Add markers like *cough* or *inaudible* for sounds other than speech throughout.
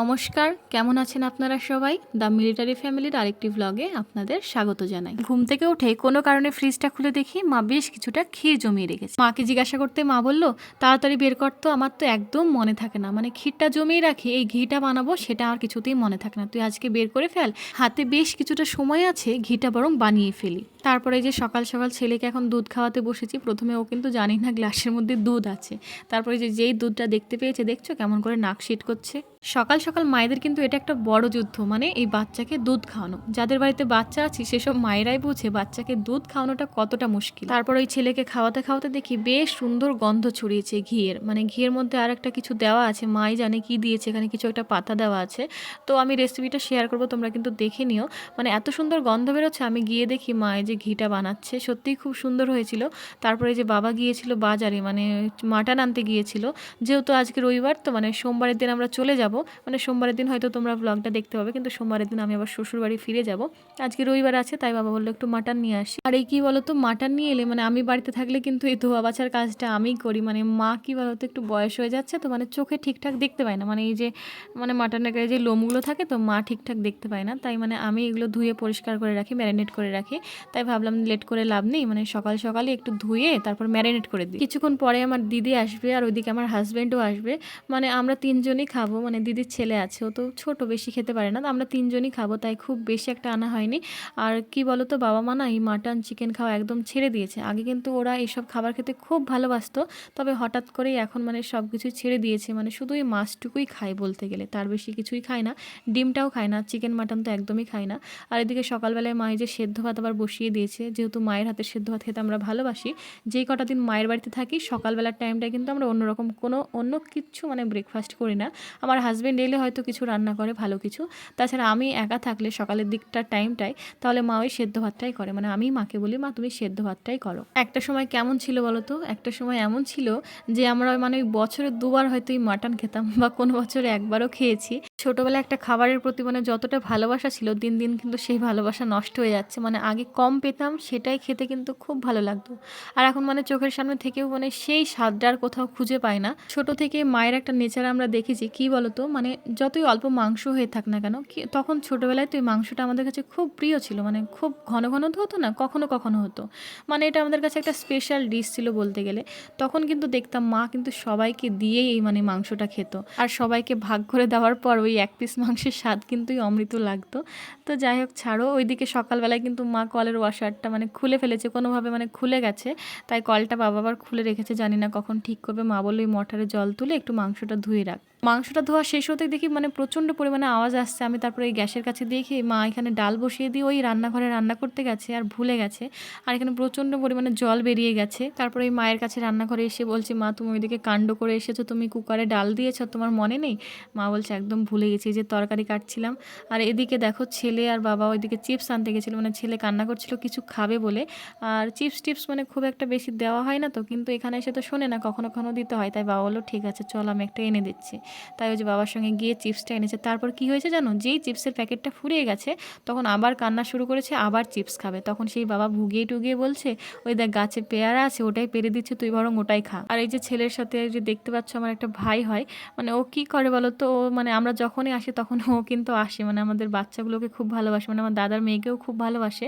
নমস্কার, কেমন আছেন আপনারা সবাই? দ্য মিলিটারি ফ্যামিলির আরেকটি ভ্লগে আপনাদের স্বাগত জানাই। ঘুম থেকে উঠে কোনো কারণে ফ্রিজটা খুলে দেখি মা বেশ কিছুটা ক্ষীর জমিয়ে রেখেছে। মাকে জিজ্ঞাসা করতে মা বলল, তাড়াতাড়ি বের করতো আমার তো একদম মনে থাকে না। মানে ক্ষীরটা জমিয়ে রাখি, এই ঘিটা বানাবো, সেটা আর কিছুতেই মনে থাকে না। তুই আজকে বের করে ফেল, হাতে বেশ কিছুটা সময় আছে, ঘিটা বরং বানিয়ে ফেলি। তারপরে যে সকাল সকাল ছেলেকে এখন দুধ খাওয়াতে বসেছি, প্রথমে ও কিন্তু জানি না গ্লাসের মধ্যে দুধ আছে। তারপরে যে যেই দুধটা দেখতে পেয়েছে, দেখছ কেমন করে নাক শীট করছে? সকাল সকাল মায়েদের কিন্তু এটা একটা বড় যুদ্ধ মানে এই বাচ্চাকে দুধ খাওয়ানো। যাদের বাড়িতে বাচ্চা আছে, সেসব মায়েরাই বোঝে বাচ্চাকে দুধ খাওয়ানোটা কতটা মুশকিল। তারপর ওই ছেলেকে খাওয়াতে খাওয়াতে দেখি বেশ সুন্দর গন্ধ ছড়িয়েছে ঘিয়ের। মানে ঘিয়ের মধ্যে আর একটা কিছু দেওয়া আছে, মাই জানে কি দিয়েছে, এখানে কিছু একটা পাতা দেওয়া আছে। তো আমি রেসিপিটা শেয়ার করব, তোমরা কিন্তু দেখে নিও। মানে এত সুন্দর গন্ধ বেরোচ্ছে, আমি গিয়ে দেখি মায়ে যে ঘিটা বানাচ্ছে, সত্যিই খুব সুন্দর হয়েছিল। তারপরে যে বাবা গিয়েছিল বাজারে মানে মাটন আনতে গিয়েছিল। যেহেতু আজকে রবিবার, তো মানে সোমবারের দিন আমরা চলে যাব মানে সোমবারের দিন হয়তো তোমরা ব্লগটা দেখতে পাবে, কিন্তু সোমবারের দিন আমি আবার শ্বশুর বাড়ি ফিরে যাব। আজকে রবিবার আছে, তাই বাবা বলল একটু মাটন নিয়ে আসি। আর এই কি বলতো মাটন নিয়ে এলে মানে আমি বাড়িতে থাকলে কিন্তু এই ধোয়া বাছার কাজটা আমিই করি। মানে মা কি বলতো, একটু বয়স হয়ে যাচ্ছে তো মানে চোখে ঠিকঠাক দেখতে পায় না। মানে এই যে মানে মাটনের গায়ে যে লোমগুলো থাকে তো মা ঠিকঠাক দেখতে পায় না। তাই মানে আমি এগুলো ধুয়ে পরিষ্কার করে রাখি ম্যারিনেট করে রাখি। তাই ভাবলাম লেট করে লাভ নেই মানে সকাল সকালে একটু ধুয়ে তারপর ম্যারিনেট করে দিই। কিছুক্ষণ পরে আমার দিদি আসবে আর ওইদিকে আমার হাজব্যান্ডও আসবে। মানে আমরা তিনজনই খাব মানে দিদির ছেলে আছে, ও তো ছোট, বেশি খেতে পারে না। তো আমরা তিনজনই খাব, তাই খুব বেশি একটা আনা হয়নি। আর কি বলো তো বাবা মা না এই মাটন চিকেন খাওয়া একদম ছেড়ে দিয়েছে। আগে কিন্তু ওরা এইসব খাবার খেতে খুব ভালোবাসতো, তবে হঠাৎ করেই এখন মানে সব কিছুই ছেড়ে দিয়েছে। মানে শুধু এই মাছটুকুই খায় বলতে গেলে, তার বেশি কিছুই খায় না। ডিমটাও খায় না চিকেন মাটন তো একদমই খায় না। আর এদিকে সকালবেলায় মায়ে যে সেদ্ধ ভাত আবার বসিয়ে দিয়েছে, যেহেতু মায়ের হাতে সেদ্ধ ভাত খেতে আমরা ভালোবাসি, যেই কটা দিন মায়ের বাড়িতে থাকি, সকালবেলার টাইমটা কিন্তু আমরা অন্যরকম কোনো, অন্য কিচ্ছু মানে ব্রেকফাস্ট করি না। আমার হাজব্যান্ড এলে হয়তো কিছু রান্না করে, ভালো কিছু। তাছাড়া আমি একা থাকলে সকালের দিকটা টাইমটাই তাহলে মা ওই সেদ্ধ ভাতটাই করে। মানে আমি মাকে বলি, মা, তুমি সেদ্ধ ভাতটাই করো। একটা সময় কেমন ছিল বলো তো? একটা সময় এমন ছিল যে আমরা মানে ওই বছরে দুবার হয়তো এই মাটন খেতাম *laughs* বা কোনো বছরে একবারও খেয়েছি। ছোটোবেলায় একটা খাবারের প্রতি মানে যতটা ভালোবাসা ছিল, দিন দিন কিন্তু সেই ভালোবাসা নষ্ট হয়ে যাচ্ছে। মানে আগে কম পেতাম, সেটাই খেতে কিন্তু খুব ভালো লাগতো। আর এখন মানে চোখের সামনে থেকেও মানে সেই স্বাদটা আর কোথাও খুঁজে পায় না। ছোট থেকে মায়ের একটা নেচার আমরা দেখেছি, কি বলতো মানে যতই অল্প মাংস হয়ে থাক না কেন তখন ছোটোবেলায় তো এই মাংসটা আমাদের কাছে খুব প্রিয় ছিল মানে খুব ঘন ঘন তো হতো না, কখনো কখনো হতো। মানে এটা আমাদের কাছে একটা স্পেশাল ডিশ ছিল বলতে গেলে। তখন কিন্তু দেখতাম মা কিন্তু সবাইকে দিয়েই এই মানে মাংসটা খেত। আর সবাইকে ভাগ করে দেওয়ার পর ওই এক পিস মাংসের স্বাদ কিন্তুই অমৃত লাগতো। তো যাই হোক, ছাড়ো, ওইদিকে সকালবেলায় কিন্তু মা কলের ওয়াশারটা মানে খুলে ফেলেছে, কোনোভাবে মানে খুলে গেছে। তাই কলটা বাবা আবার খুলে রেখেছে, জানি না কখন ঠিক করবে। মা বলল, ওই মটারে জল তুলে একটু মাংসটা ধুয়ে রাখ। মাংসটা ধোয়া শেষ হতে দেখি মানে প্রচণ্ড পরিমাণে আওয়াজ আসছে। আমি তারপরে এই গ্যাসের কাছে দেখি, মা, এখানে ডাল বসিয়ে দিয়ে ওই রান্নাঘরে রান্না করতে গেছে আর ভুলে গেছে। আর এখানে প্রচণ্ড পরিমাণে জল বেরিয়ে গেছে। তারপরে ওই মায়ের কাছে রান্নাঘরে এসে বলছি, মা, তুমি ওইদিকে কাণ্ড করে এসেছ, তুমি কুকারে ডাল দিয়েছ, তোমার মনে নেই? মা বলছে, একদম ভুলে গেছি যে তরকারি কাটছিলাম। আর এদিকে দেখো ছেলে আর বাবা ওইদিকে চিপস আনতে গেছিল মানে ছেলে কান্না করছিল, কিছু খাবে বলে। আর চিপস টিপস মানে খুব একটা বেশি দেওয়া হয় না তো, কিন্তু এখানে এসে তো শোনে না, কখনো কখনো দিতে হয়। তাই বাবা বলল, ঠিক আছে, চল আমি একটা এনে দিচ্ছি। তাই ওই যে বাবার সঙ্গে গিয়ে চিপসটা এনেছে। তারপর কি হয়েছে জানো? যেই চিপসের প্যাকেটটা ফুরিয়ে গেছে, তখন আবার কান্না শুরু করেছে, আবার চিপস খাবে। তখন সেই বাবা ভুগিয়ে টুগিয়ে বলছে, ওই দেখ, গাছে পেয়ারা আছে, ওটাই পেরে দিচ্ছে, তুই বরং ওটাই খা। আর এই যে ছেলের সাথে যে দেখতে পাচ্ছ আমার একটা ভাই হয় মানে ও কি করে বলো তো? ও মানে আমরা যখনই আসি তখন ও কিন্তু আসে। মানে আমাদের বাচ্চাগুলোকে খুব ভালোবাসে মানে আমার দাদার মেয়েকেও খুব ভালোবাসে।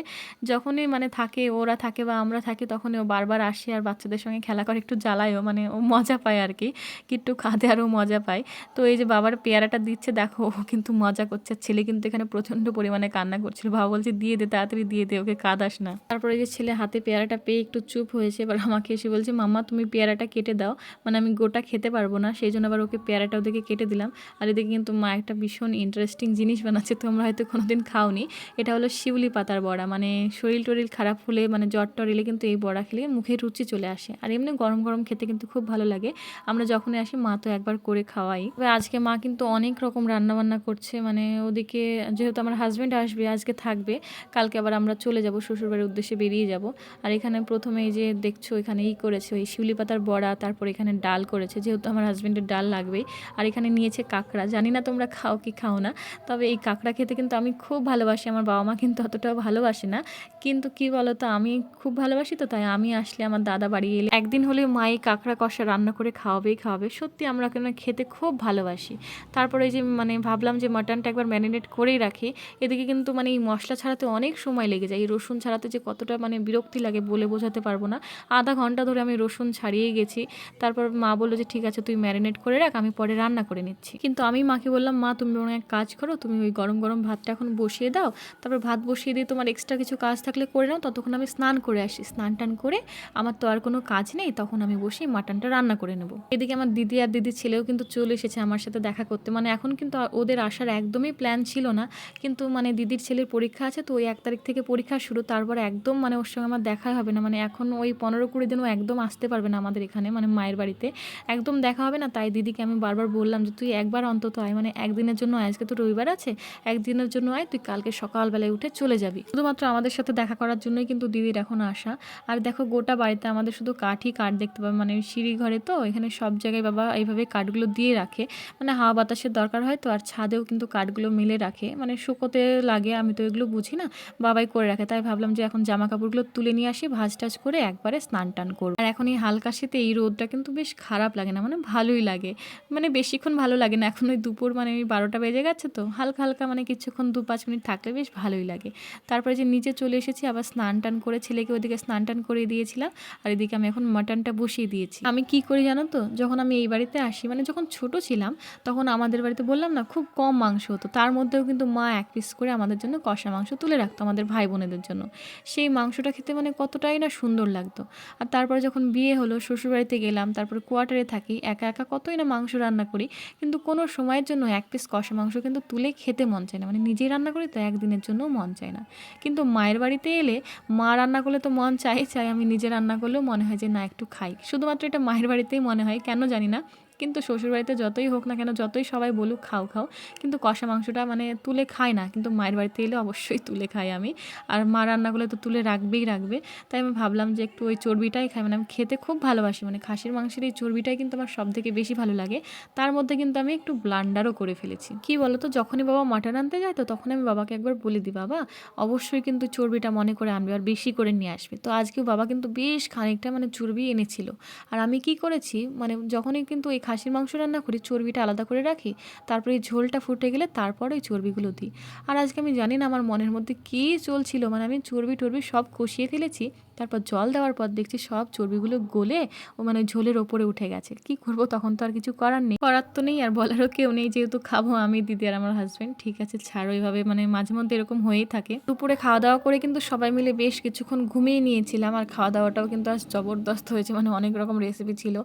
যখনই মানে থাকে, ওরা থাকে বা আমরা থাকি তখনই ও বারবার আসে আর বাচ্চাদের সঙ্গে খেলা করে, একটু জ্বালায়ও মানে ও মজা পায় আর কি। একটু খাদে আরও মজা পায়। তো এই যে বাবার পেয়ারাটা দিচ্ছে, দেখো, ও কিন্তু মজা করছে। ছেলে কিন্তু এখানে প্রচণ্ড পরিমাণে কান্না করছিল। বাবা বলছে, দিয়ে দে, তাড়াতাড়ি দিয়ে দে, ওকে কাঁদাস না। তারপরে যে ছেলে হাতে পেয়ারাটা পেয়ে একটু চুপ হয়েছে, এবার আমাকে এসে বলছে, মাম্মা, তুমি পেয়ারাটা কেটে দাও। মানে আমি গোটা খেতে পারব না, সেই জন্য আবার ওকে পেয়ারাটা ওদেরকে কেটে দিলাম। আর এদিকে কিন্তু মা একটা ভীষণ ইন্টারেস্টিং জিনিস বানাচ্ছে, তোমরা হয়তো কোনোদিন খাওনি। এটা হলো শিউলি পাতার বড়া। মানে শরীর টরিল খারাপ হলে মানে জ্বর টর এলে কিন্তু এই বড়া খেলে মুখে রুচি চলে আসে। আর এমনি গরম গরম খেতে কিন্তু খুব ভালো লাগে। আমরা যখনই আসি, মা তো একবার করে খাওয়াই। তবে আজকে মা কিন্তু অনেক রকম রান্না বান্না করছে মানে ওদিকে যেহেতু আমার হাজব্যান্ড আসবে, আজকে থাকবে, কালকে আবার আমরা চলে যাব, শ্বশুরবাড়ির উদ্দেশ্যে বেরিয়ে যাব। আর এখানে প্রথমে এই যে দেখছ, এখানে ই করেছে, ওই শিউলি পাতার বড়া, তারপর এখানে ডাল করেছে, যেহেতু আমার হাজব্যান্ডের ডাল লাগবেই। আর এখানে নিয়েছে কাঁকড়া, জানি না তোমরা খাও কি খাও না, তবে এই কাঁকড়া খেতে কিন্তু আমি খুব ভালোবাসি, আমার বাবা মা কিন্তু অতটাও ভালোবাসে না। কিন্তু কি বলো তো আমি খুব ভালোবাসি তো, তাই আমি আসলে আমার দাদা বাড়ি এলে একদিন হলে মাই কাঁকড়া কষা রান্না করে খাওয়াবেই খাওয়াবে। সত্যি আমরা কেন খেতে খুব ভালোবাসি। তারপরে এই যে মানে ভাবলাম যে মাটনটা একবার ম্যারিনেট করেই রাখি। এদিকে কিন্তু মানে এই মশলা ছাড়াতে অনেক সময় লেগে যায়। এই রসুন ছাড়াতে যে কতটা মানে বিরক্তি লাগে বলে বোঝাতে পারব না। আধা ঘণ্টা ধরে আমি রসুন ছাড়িয়েই গেছি। তারপর মা বলল যে, ঠিক আছে, তুই ম্যারিনেট করে রাখ, আমি পরে রান্না করে নিচ্ছি। কিন্তু আমি মাকে বললাম, মা, তুমি এক কাজ করো, তুমি ওই গরম গরম ভাতটা এখন বসিয়ে দাও। তারপর ভাত বসিয়ে দিয়ে তোমার এক্সট্রা কিছু কাজ থাকলে করে নাও, ততক্ষণ আমি স্নান করে আসি। স্নান টান করে আমার তো আর কোনো কাজ নেই, তখন আমি বসে মাটনটা রান্না করে নেব। এদিকে আমার দিদি আর দিদির ছেলেও কিন্তু চলে এসেছে আমার সাথে দেখা করতে। মানে এখন কিন্তু ওদের আসার একদমই প্ল্যান ছিল না। কিন্তু মানে দিদির ছেলের পরীক্ষা আছে, তো ওই এক তারিখ থেকে পরীক্ষা শুরু, তারপর একদম মানে ওর সঙ্গে আমার দেখা হবে না। মানে এখন ওই পনেরো কুড়ি দিনও একদম আসতে পারবে না আমাদের এখানে মানে মায়ের বাড়িতে। একদম দেখা হবে না, তাই দিদিকে আমি বারবার বললাম যে, তুই একবার অন্তত আয় মানে একদিনের জন্য আয়, আজকে তো রবিবার আছে, একদিনের জন্য আয়, তুই কালকে সকালবেলায় উঠে চলে যাবি। শুধুমাত্র আমাদের সাথে দেখা করার জন্যই কিন্তু দিদির এখন আসা। আর দেখো, গোটা বাড়িতে আমাদের শুধু কাঠই কাঠ দেখতে পাবে। মানে সিঁড়ি ঘরে তো, এখানে সব জায়গায় বাবা এইভাবে কাঠগুলো দিয়ে রাখে। মানে হাওয়া বাতাসের দরকার হয়, তো আর ছাদেও কিন্তু কাঠগুলো মেলে রাখে। মানে শুকোতে লাগে, আমি তো এগুলো বুঝি না, বাবাই করে রাখে। তাই ভাবলাম যে এখন জামা কাপড়গুলো তুলে নিয়ে আসি, ভাজ টাজ করে একবারে স্নান টান করব। আর এখন এই হালকা শীতে এই রোদটা কিন্তু বেশ খারাপ লাগে না মানে ভালোই লাগে। মানে বেশিক্ষণ ভালো লাগে না, এখন ওই দুপুর মানে ওই বারোটা বেজে গেছে তো, হালকা হালকা মানে কিছুক্ষণ দু পাঁচ মিনিট থাকলে বেশ ভালোই লাগে। তারপরে যে নিচে চলে এসেছি, আবার স্নান টান করে ছেলেকে ওদিকে স্নান টান করে দিয়েছিলাম, আর এদিকে আমি এখন মাটনটা বসিয়ে দিয়েছি। আমি কি করি জানো তো, যখন আমি এই বাড়িতে আসি মানে যখন ছোট ছিলাম তখন আমাদের বাড়িতে বললাম না, খুব কম মাংস হতো। তার মধ্যেও কিন্তু মা এক পিস করে আমাদের জন্য কষা মাংস তুলে রাখতো আমাদের ভাই বোনেদের জন্য। সেই মাংসটা খেতে মানে কতটাই না সুন্দর লাগতো। আর তারপরে যখন বিয়ে হলো, শ্বশুরবাড়িতে গেলাম, তারপর কোয়ার্টারে থাকি, একা একা কতই না মাংস রান্না করি। কিন্তু কোনো সময়ের জন্য এক পিস কষা মাংস কিন্তু তুলে খেতে মন চায় না। মানে নিজেই রান্না করি তো একদিনের জন্যও মন চায় না। কিন্তু মায়ের বাড়িতে এলে মা রান্না করলে তো মন চাই চাই আমি নিজে রান্না করলেও মনে হয় যে না, একটু খাই। শুধুমাত্র এটা মায়ের বাড়িতেই মনে হয়, কেন জানি না। কিন্তু শ্বশুরবাড়িতে যতই হোক না কেন, যতই সবাই বলুক খাও খাও, কিন্তু কষা মাংসটা মানে তুলে খায় না। কিন্তু মায়ের বাড়িতে এলে অবশ্যই তুলে খাই আমি। আর মা রান্না তো তুলে রাখবেই রাখবে। তাই আমি ভাবলাম যে একটু ওই চর্বিটাই খাই। মানে আমি খেতে খুব ভালোবাসি। মানে খাসির মাংসের এই চর্বিটাই কিন্তু আমার সব থেকে বেশি ভালো লাগে। তার মধ্যে কিন্তু আমি একটু ব্লান্ডারও করে ফেলেছি। কি বলো তো যখনই বাবা মাটন আনতে যায়, তো তখন আমি বাবাকে একবার বলে দিই, বাবা, অবশ্যই কিন্তু চর্বিটা মনে করে আনবে আর বেশি করে নিয়ে আসবে। তো আজকেও বাবা কিন্তু বেশ খানিকটা মানে চর্বি এনেছিল। আর আমি কি করেছি? মানে যখনই কিন্তু এই খাসির মাংস রান্না করি, চর্বিটা আলাদা করে রাখি, তারপরে এই ঝোলটা ফুটে গেলে তারপরে ওই চর্বিগুলো দিই। আর আজকে আমি জানি না আমার মনের মধ্যে কী চলছিল মানে আমি চর্বি টর্বি সব কষিয়ে ফেলেছি তারপর জল দেওয়ার পর দেখছি সব চর্বিগুলো গলে ও মানে ঝোলের ওপরে উঠে গেছে। কি করব? তখন তো আর কিছু করার নেই। করার তো নেই আর বলারও কেউ নেই। যেহেতু খাব আমি, দিদি আর আমার হাজব্যান্ড ঠিক আছে, ছাড়ো। এইভাবে মানে মাঝে মধ্যে এরকম হয়েই থাকে। দুপুরে খাওয়া দাওয়া করে কিন্তু সবাই মিলে বেশ কিছুক্ষণ ঘুমিয়ে নিয়েছিলাম আর খাওয়া দাওয়াটাও কিন্তু আজ জবরদস্ত হয়েছে। মানে অনেক রকম রেসিপি ছিল।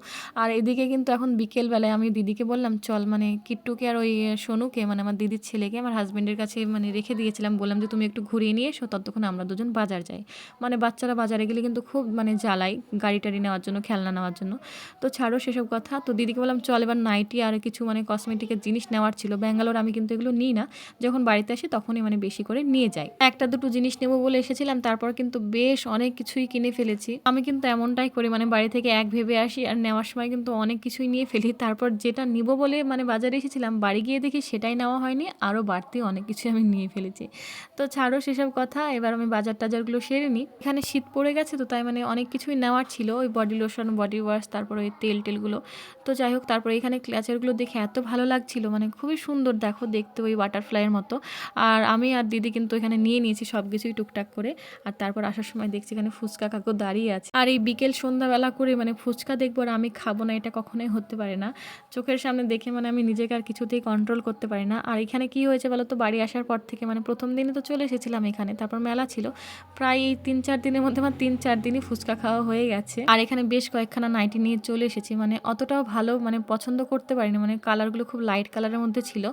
আর এদিকে কিন্তু এখন বিকেলবেলায় আমি দিদিকে বললাম, চল মানে কিট্টুকে আর ওই সোনুকে মানে আমার দিদির ছেলেকে, আমার হাজব্যান্ডের কাছে মানে রেখে দিয়েছিলাম। বললাম যে, তুমি একটু ঘুরিয়ে নিয়ে এসো, ততক্ষণ আমরা দুজন বাজার যাই। মানে বাচ্চারা বাজারে গেলে কিন্তু খুব মানে জ্বালাই গাড়ি টাড়ি নেওয়ার জন্য, খেলনা নেওয়ার জন্য। তো ছাড়ো সেসব কথা। তো দিদিকে বললাম, চল এবার নাইটি আর কিছু মানে কসমেটিকের জিনিস নেওয়ার ছিল। ব্যাঙ্গালোর আমি কিন্তু এগুলো নিই না। যখন বাড়িতে আসি তখনই মানে বেশি করে নিয়ে যাই। একটা দুটো জিনিস নেব বলে এসেছিলাম, তারপর কিন্তু বেশ অনেক কিছুই কিনে ফেলেছি। আমি কিন্তু এমনটাই করি মানে বাড়ি থেকে এক ভেবে আসি আর নেওয়ার সময় কিন্তু অনেক কিছুই নিয়ে ফেলি। তারপর যেটা নিব বলে মানে বাজারে এসেছিলাম, বাড়ি গিয়ে দেখি সেটাই নেওয়া হয়নি আরও বাড়তি অনেক কিছুই আমি নিয়ে ফেলেছি। তো ছাড়ো সেসব কথা, এবার আমি বাজার টাজারগুলো সেরে নিই। এখানে শীত পড়ে গেছে তো তাই মানে অনেক কিছুই নেওয়ার ছিল, ওই বডি লোশন বডি ওয়াশ তারপর ওই তেল টেলগুলো। তো যাই হোক, তারপরে এখানে ক্লাচারগুলো দেখে এত ভালো লাগছিল মানে খুবই সুন্দর দেখো দেখতে ওই বাটারফ্লাইয়ের মতো। আর আমি আর দিদি কিন্তু এখানে নিয়ে নিয়েছি সব কিছুই টুকটাক করে, আর তারপর আসার সময় দেখছি এখানে ফুচকা কাকু দাঁড়িয়ে আছে। আর এই বিকেল সন্ধ্যাবেলা করে মানে ফুচকা দেখব আর আমি খাব না, এটা কখনোই হতে পারে না। চোখের সামনে দেখে মানে আমি নিজেকে আর কিছুতেই কন্ট্রোল করতে পারি না। আর এখানে কি হয়েছে বলো তো, বাড়ি আসার পর থেকে মানে প্রথম দিনে তো চলে এসেছিলাম এখানে, তারপর মেলা ছিল। প্রায় এই তিন চার দিনের মধ্যে আমার তিন চার দিনই ফুচকা খাওয়া হয়ে গেছে। আর এখানে বেশ কয়েকখানা নাইটি নিয়ে চলে এসেছি। মানে অতটাও ভালো মানে পছন্দ করতে পারিনি। মানে কালারগুলো খুব লাইট কালারের মধ্যে ছিল।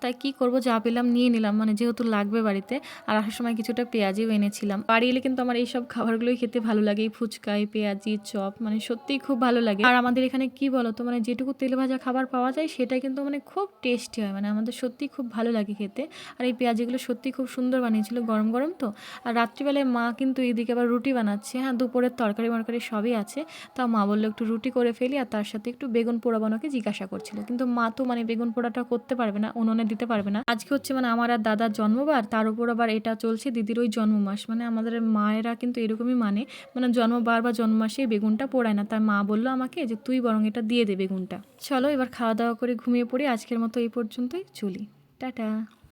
তাই কি করব? যা পেলাম নিয়ে নিলাম। মানে যেহেতু লাগবে বাড়িতে। আর আসার সময় কিছুটা পেঁয়াজিও এনেছিলাম। বাড়ি এলে কিন্তু আমার এইসব খাবারগুলোই খেতে ভালো লাগে। এই ফুচকা, এই পেঁয়াজি, চপ মানে সত্যিই খুব ভালো লাগে। আর আমাদের এখানে কি বলো তো মানে যেটুকু তেল ভাজা খাবার পাওয়া যায়, সেটা কিন্তু মানে খুব টেস্টি হয়। মানে আমাদের সত্যি খুব ভালো লাগে খেতে। আর এই পেঁয়াজিগুলো সত্যি খুব সুন্দর বানিয়েছিল। গরম গরম তো। আর রাত্রিবেলায় মা কিন্তু এইদিকে আবার রুটি বানাচ্ছে। আছে হ্যাঁ দুপুরের তরকারি মরকারি সবই আছে। তা মা বলল একটু রুটি করে ফেলি আর তার সাথে একটু বেগুন পোড়া বানাকে জিজ্ঞাসা করছিল। কিন্তু মা তো মানে বেগুন পোড়াটা করতে পারবে না, উনুনে দিতে পারবে না। আজকে হচ্ছে মানে আমার আর দাদার জন্মবার, তার উপর আবার এটা চলছে দিদির ওই জন্ম মাস মানে আমাদের মায়েরা কিন্তু এরকমই মানে মানে জন্মবার বা জন্ম মাসে বেগুনটা পোড়ায় না। তার মা বলল আমাকে যে তুই বরং এটা দিয়ে দে বেগুনটা। চলো এবার খাওয়া দাওয়া করে ঘুমিয়ে পড়ি। আজকের মতো এই পর্যন্তই। চলি। টাটা।